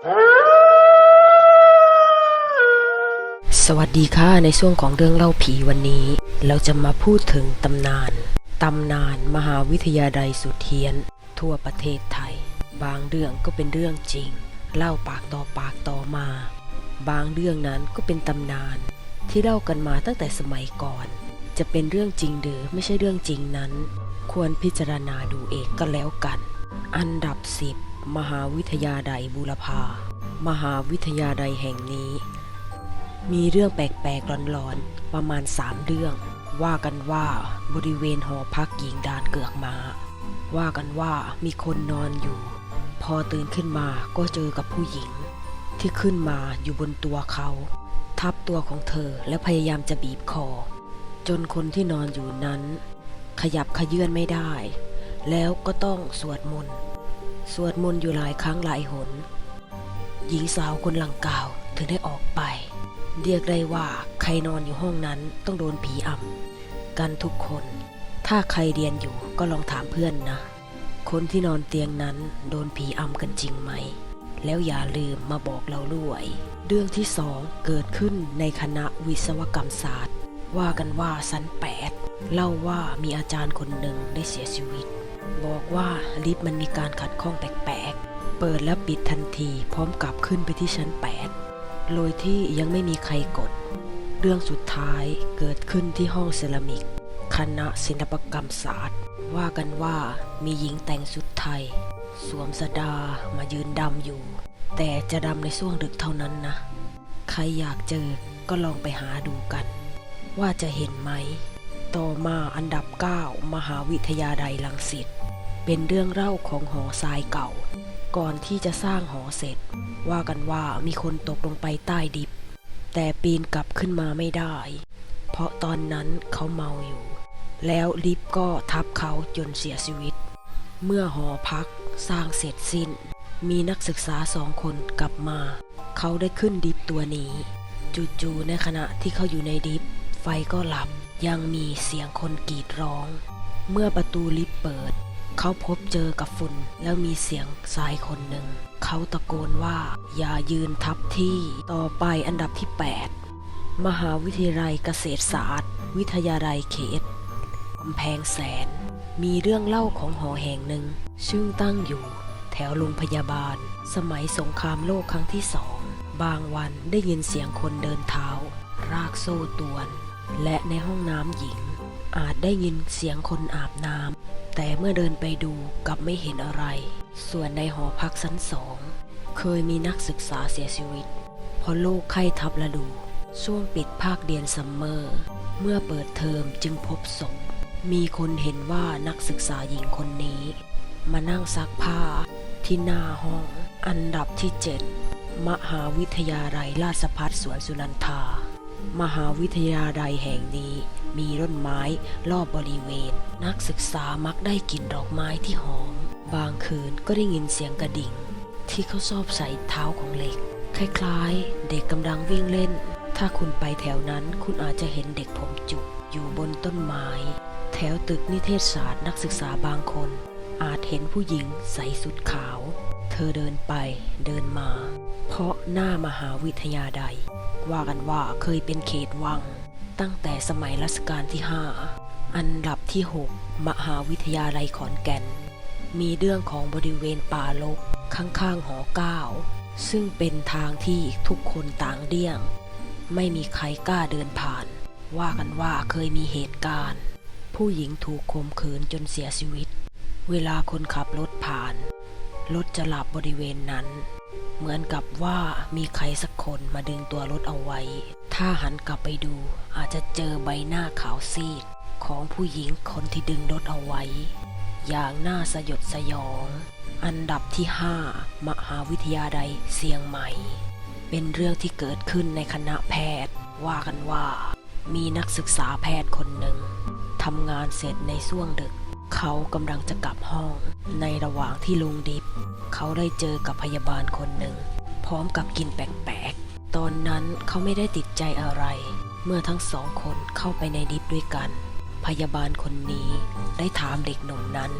สวัสดีค่ะในช่วงของเรื่องเล่าผีวันนี้ เราจะมาพูดถึงตำนาน ตำนานมหาวิทยาลัยสุดเทียน ทั่วประเทศไทย บางเรื่องก็เป็นเรื่องจริง เล่าปากต่อปากต่อมา บางเรื่องนั้นก็เป็นตำนาน ที่เล่ากันมาตั้งแต่สมัยก่อน จะเป็นเรื่องจริงหรือไม่ใช่เรื่องจริงนั้น ควรพิจารณาดูเองก็แล้วกัน อันดับ10 มหาวิทยาลัยบูรพา มหาวิทยาลัยแห่งนี้ มีเรื่องแปลกๆร้อนๆ ประมาณสามเรื่อง ว่ากันว่าบริเวณหอพักหญิงดานเกือกมา ว่ากันว่ามีคนนอนอยู่ พอตื่นขึ้นมาก็เจอกับผู้หญิง ที่ขึ้นมาอยู่บนตัวเขา ทับตัวของเธอและพยายามจะบีบคอ จนคนที่นอนอยู่นั้น ขยับขยื่นไม่ได้ แล้วก็ต้องสวดมนต์ สวดมนต์อยู่หลายครั้งหลายหน หญิงสาวคนหลังกล่าวถึงได้ออกไป เรียกได้ว่าใครนอนอยู่ห้องนั้นต้องโดนผีอำกันทุกคน ถ้าใครเรียนอยู่ก็ลองถามเพื่อนนะ คนที่นอนเตียงนั้นโดนผีอำกันจริงไหม แล้วอย่าลืมมาบอกเราด้วย เรื่องที่สองเกิดขึ้นในคณะวิศวกรรมศาสตร์ ว่ากันว่าชั้นแปดเล่าว่ามีอาจารย์คนหนึ่งได้เสียชีวิต บอกว่าลิฟต์มันมีการขัดข้องแปลกๆ เปิดแล้วปิดทันทีพร้อมกับขึ้นไปที่ชั้น 8 โดยที่ยังไม่มีใครกด เรื่องสุดท้ายเกิดขึ้นที่ห้องเซรามิก คณะศิลปกรรมศาสตร์ ว่ากันว่ามีหญิงแต่งชุดไทย สวมสดามายืนดำอยู่ แต่จะดำในช่วงดึกเท่านั้นนะ ใครอยากเจอก็ลองไปหาดูกัน ว่าจะเห็นไหม ต่อมาอันดับ 9 มหาวิทยาลัยลังสิต เป็นเรื่องเล่าของหอทรายเก่า ก่อนที่จะสร้างหอเสร็จ ว่ากันว่ามีคนตกลงไปใต้ดิบ แต่ปีนกลับขึ้นมาไม่ได้ เพราะตอนนั้นเขาเมาอยู่ แล้วลิฟต์ก็ทับเขาจนเสียชีวิต เมื่อหอพักสร้างเสร็จสิ้น มีนักศึกษาสองคนกลับมา เขาได้ขึ้นดิฟตัวนี้ จู่ๆในขณะที่เขาอยู่ในดิฟไฟก็หลับยังมีเสียงคนกรีดร้อง เมื่อประตูลิฟต์เปิด เขาพบเจอกับฝุ่นแล้วมีเสียงชายคนหนึ่ง เขาตะโกนว่า อย่ายืนทับที่ต่อไปอันดับที่ 8 มหาวิทยาลัยเกษตรศาสตร์ วิทยาลัยเขตกำแพงแสน มีเรื่องเล่าของหอแห่งหนึ่ง ซึ่งตั้งอยู่แถวโรงพยาบาล สมัยสงครามโลกครั้งที่สอง บางวันได้ยินเสียงคนเดินเท้า รากโซ่ตวน และในห้องน้ำหญิง อาจได้ยินเสียงคนอาบน้ำแต่เมื่อเดินไปดูกลับไม่เห็นอะไร ส่วนในหอพักชั้นสอง เคยมีนักศึกษาเสียชีวิต เพราะโรคไข้ทับฤดู ช่วงปิดภาคเรียนซัมเมอร์ เมื่อเปิดเทอมจึงพบศพมีคนเห็นว่านักศึกษาหญิงคนนี้ มานั่งซักผ้าที่หน้าห้อง อันดับที่7มหาวิทยาลัยราชภัฏสวนสุนันทา มหาวิทยาลัยแห่งนี้ มีต้นไม้รอบบริเวณ นักศึกษามักได้กลิ่นดอกไม้ที่หอม บางคืนก็ได้ยินเสียงกระดิ่ง ที่เขาชอบใส่เท้าของเหล็ก คล้ายๆ เด็กกำลังวิ่งเล่น ถ้าคุณไปแถวนั้นคุณอาจจะเห็นเด็กผมจุก อยู่บนต้นไม้ แถวตึกนิเทศศาสตร์นักศึกษาบางคน อาจเห็นผู้หญิงใส่สุดขาว เธอเดินไปเดินมา เพราะหน้ามหาวิทยาลัยว่ากันว่าเคยเป็นเขตวัง ตั้งแต่สมัยรัชกาลที่ 5 อันดับที่ 6 มหาวิทยาลัยขอนแก่น มีเรื่องของบริเวณป่าลกข้างๆหอเก้า ซึ่งเป็นทางที่ทุกคนต่างเลี่ยง ไม่มีใครกล้าเดินผ่าน ว่ากันว่าเคยมีเหตุการณ์ ผู้หญิงถูกข่มขืนจนเสียชีวิต เวลาคนขับรถผ่าน รถจะหลับบริเวณนั้น เหมือนกับว่ามีใครสักคนมาดึงตัวรถเอาไว้ ถ้าหันกลับไปดูอาจจะเจอใบหน้าขาวซีด ของผู้หญิงคนที่ดึงรถเอาไว้ อย่างน่าสยดสยอง อันดับที่ 5 มหาวิทยาลัยเชียงใหม่ เป็นเรื่องที่เกิดขึ้นในคณะแพทย์ ว่ากันว่า มีนักศึกษาแพทย์คนหนึ่งทำงานเสร็จในช่วงดึก เขากำลังจะกลับห้อง ในระหว่างที่ลุงดิฟเขาได้เจอกับพยาบาลคนหนึ่ง พร้อมกับกลินแปลกๆ ตอนนั้นเขาไม่ได้ติดใจอะไร เมื่อทั้งสองคนเข้าไปในดิฟด้วยกัน พยาบาลคนนี้ได้ถามเด็กหนุ่มนั้น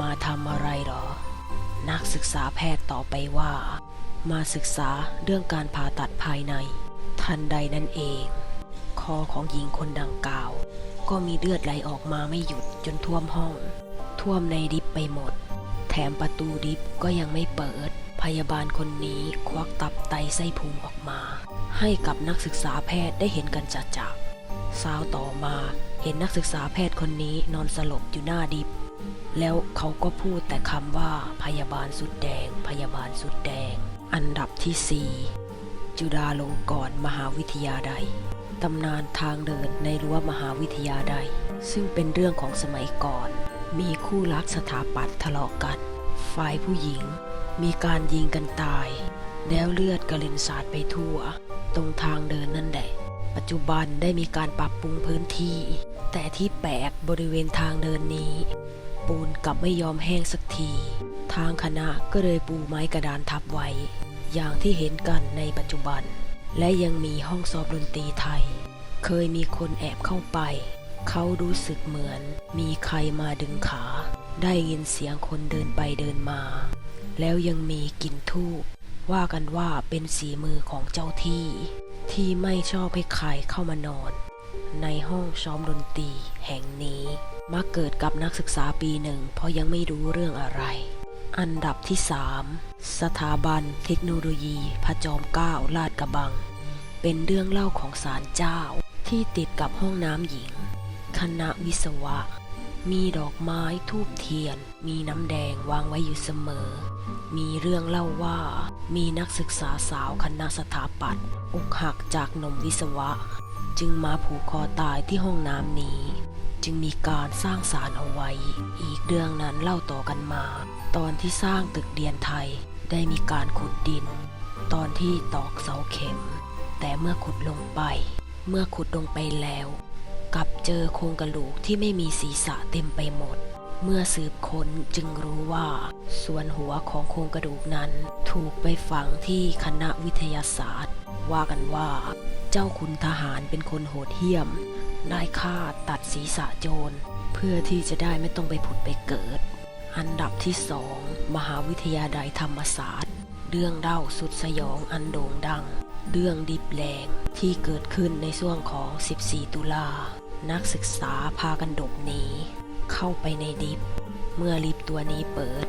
มาทำอะไรหรอ นักศึกษาแพทย์ตอบไปว่า มาศึกษาเรื่องการผ่าตัดภายใน ทันใดนั่นเอง คอของหญิงคนดังกล่าว ก็มีเลือดไหลออกมาไม่หยุดจนท่วมห้อง ท่วมในดิฟไปหมด แถมประตูดิฟก็ยังไม่เปิด พยาบาลคนนี้ควักตับไตไส้พุงออกมา ให้กับนักศึกษาแพทย์ได้เห็นกันจัดจักสาวต่อมาเห็นนักศึกษาแพทย์คนนี้นอนสลบอยู่หน้าดิฟแล้วเขาก็พูดแต่คำว่าพยาบาลสุดแดง พยาบาลสุดแดง อันดับที่ 4 จุฬาลงกรณ์มหาวิทยาลัยตำนานทางเดินในรั้วมหาวิทยาลัยซึ่งเป็นเรื่องของสมัยก่อน มีคู่รักสถาปัตย์ทะเลาะกัน ฝ่ายผู้หญิง มีการยิงกันตาย แล้วเลือดกระเล็นสาดไปทั่ว ตรงทางเดินนั่นแหละ ปัจจุบันได้มีการปรับปรุงพื้นที่ แต่ที่แปลกบริเวณทางเดินนี้ ปูนกลับไม่ยอมแห้งสักที ทางคณะก็เลยปูไม้กระดานทับไว้ อย่างที่เห็นกันในปัจจุบัน และยังมีห้องสอบดนตรีไทย เคยมีคนแอบเข้าไป เขารู้สึกเหมือน มีใครมาดึงขา ได้ยินเสียงคนเดินไปเดินมา แล้วยังมีกลิ่นทูบว่ากันว่าเป็นสีมือของเจ้าที่ ที่ไม่ชอบให้ใครเข้ามานอน ในห้องซ้อมดนตรีแห่งนี้มาเกิดกับนักศึกษาปีหนึ่ง เพราะยังไม่รู้เรื่องอะไร อันดับที่ 3 สถาบันเทคโนโลยีพระจอมเกล้าลาดกระบัง เป็นเรื่องเล่าของศาลเจ้าที่ติดกับห้องน้ำหญิง คณะวิศวะ มีดอกไม้ทูบเทียน มีน้ำแดงวางไว้อยู่เสมอ มีเรื่องเล่าว่า มีนักศึกษาสาวคณะสถาปัตย์อกหักจากหนมวิศวะ จึงมาผูกคอตายที่ห้องน้ำนี้ จึงมีการสร้างศาลเอาไว้ อีกเรื่องนั้นเล่าต่อกันมา ตอนที่สร้างตึกเรียนไทยได้มีการขุดดิน ตอนที่ตอกเสาเข็ม แต่เมื่อขุดลงไป เมื่อขุดลงไปแล้ว กลับเจอโครงกระดูกที่ไม่มีศีรษะเต็มไปหมด เมื่อสืบค้นจึงรู้ว่า ส่วนหัวของโครงกระดูกนั้น ถูกไปฝังที่คณะวิทยาศาสตร์ ว่ากันว่า เจ้าคุณทหารเป็นคนโหดเหี้ยม ได้ฆ่าตัดศีรษะโจร เพื่อที่จะได้ไม่ต้องไปผุดไปเกิด อันดับที่สองมหาวิทยาลัยธรรมศาสตร์ เรื่องเล่าสุดสยองอันโด่งดังเรื่องดิบแรงที่เกิดขึ้นในช่วงของ 14 ตุลา นักศึกษาพากันดบหนีเข้าไปในดิบเมื่อลิฟต์ตัวนี้เปิด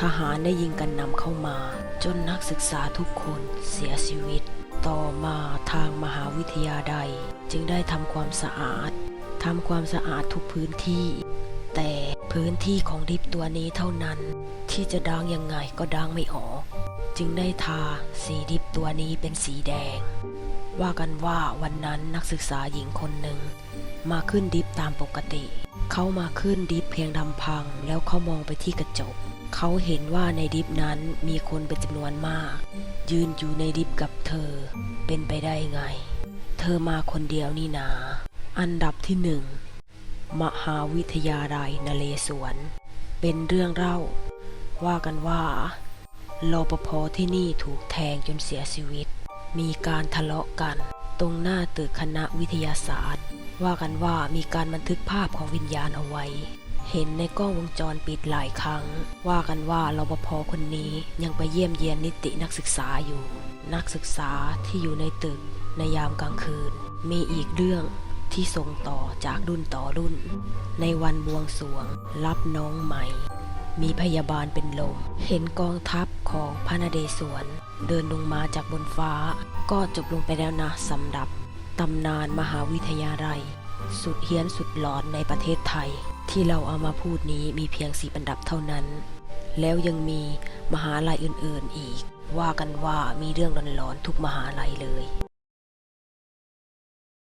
ทหารได้ยิงกันนำเข้ามา จนนักศึกษาทุกคนเสียชีวิต ต่อมาทางมหาวิทยาลัยจึงได้ทำความสะอาดทำความสะอาดทุกพื้นที่ แต่พื้นที่ของลิฟต์ตัวนี้เท่านั้น ที่จะดังยังไงก็ดังไม่ออก จึงได้ทาสีดิบตัวนี้เป็นสีแดง ว่ากันว่าวันนั้นนักศึกษาหญิงคนหนึ่ง มาขึ้นดิฟตามปกติ เขามาขึ้นดิฟเพียงลำพัง แล้วเขามองไปที่กระจก เขาเห็นว่าในดิฟนั้นมีคนเป็นจำนวนมาก ยืนอยู่ในดิฟกับเธอ เป็นไปได้ไง เธอมาคนเดียวนี่นา อันดับที่หนึ่งมหาวิทยาลัยนเรศวร เป็นเรื่องเล่า ว่ากันว่ารปภที่นี่ถูกแทงจนเสียชีวิต มีการทะเลาะกัน ตรงหน้าตึกคณะวิทยาศาสตร์ ว่ากันว่ามีการบันทึกภาพของวิญญาณเอาไว้ เห็นในกล้องวงจรปิดหลายครั้ง ว่ากันว่ารปภคนนี้ยังไปเยี่ยมเยียนนิตินักศึกษาอยู่ นักศึกษาที่อยู่ในตึกในยามกลางคืน มีอีกเรื่องที่ส่งต่อจากรุ่นต่อรุ่น ในวันบวงสรวง รับน้องใหม่ มีพยาบาลเป็นลม เห็นกองทัพของพระนเดศวร เดินลงมาจากบนฟ้า ก็จบลงไปแล้วนะสำหรับตำนานมหาวิทยาลัย สุดเฮี้ยนสุดหลอนในประเทศไทย ที่เราเอามาพูดนี้มีเพียงสีอันดับเท่านั้น แล้วยังมีมหาลัยอื่นๆอีก ว่ากันว่ามีเรื่องหลอนๆทุกมหาลัยเลย